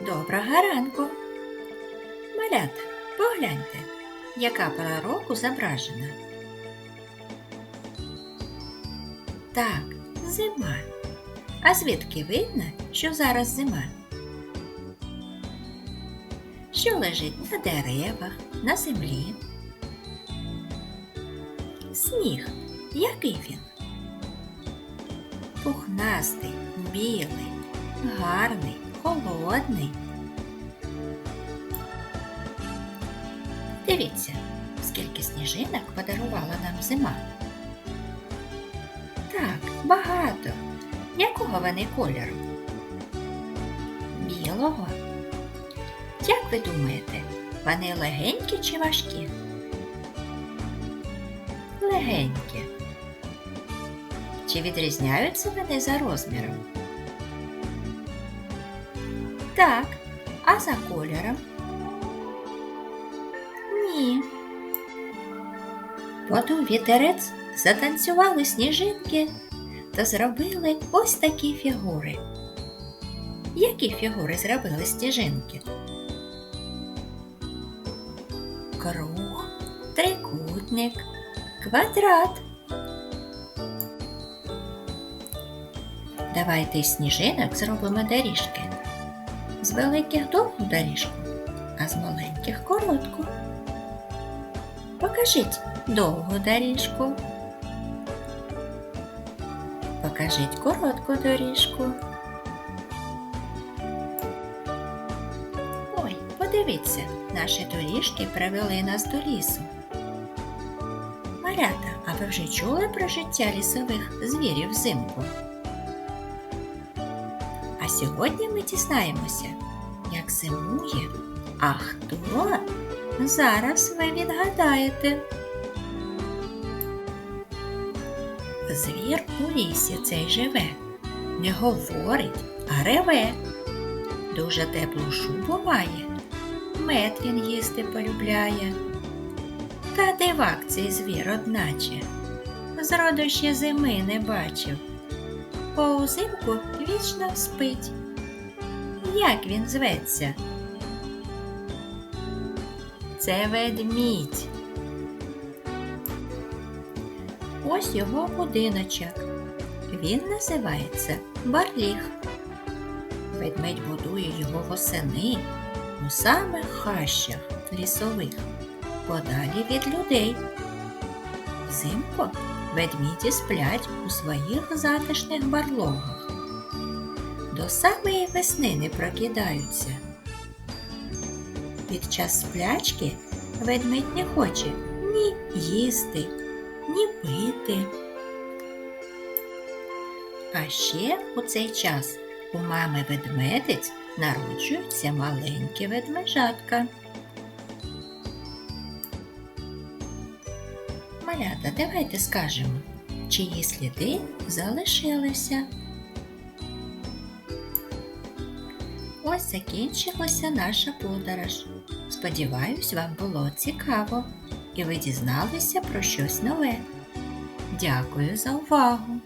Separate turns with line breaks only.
Доброго ранку. Малята, погляньте, яка пора року зображена. Так, зима. А звідки видно, що зараз зима? Що лежить на деревах, на землі? Сніг. Який він? Пухнастий, білий, гарний, холодний. Дивіться, скільки сніжинок подарувала нам зима. Так, багато. Якого вони кольору? Білого. Як ви думаєте, вони легенькі чи важкі? Легенькі. Чи відрізняються вони за розміром? Так, а за кольором? Ні. Подув вітерець, затанцювали сніжинки та зробили ось такі фігури. Які фігури зробили сніжинки? Круг, трикутник, квадрат. Давайте сніжинок зробимо доріжки. З великих довгу доріжку, а з маленьких коротку. Покажіть довгу доріжку. Покажіть коротку доріжку. Ой, подивіться, наші доріжки привели нас до лісу. Малята, а ви вже чули про життя лісових звірів взимку? А сьогодні ми дізнаємося, як зимує, а хто зараз ви відгадаєте. Звір у лісі цей живе, не говорить, а реве. Дуже теплу шубу має, мед він їсти полюбляє. Та дивак цей звір одначе, зроду ще зими не бачив. По узимку вічно спить. Як він зветься? Це ведмідь. Ось його будиночок. Він називається Барліг. Ведмедь будує його восени у самих хащах лісових, подалі від людей. Взимку ведміді сплять у своїх затишних барлогах. До самої весни не прокидаються. Під час сплячки ведмедь не хоче ні їсти, ні пити. А ще у цей час у мами ведмедиць народжуються маленькі ведмежатка. Малята, давайте скажемо, чиї сліди залишилися. Ось закінчилася наша подорож. Сподіваюсь, вам було цікаво і ви дізналися про щось нове. Дякую за увагу!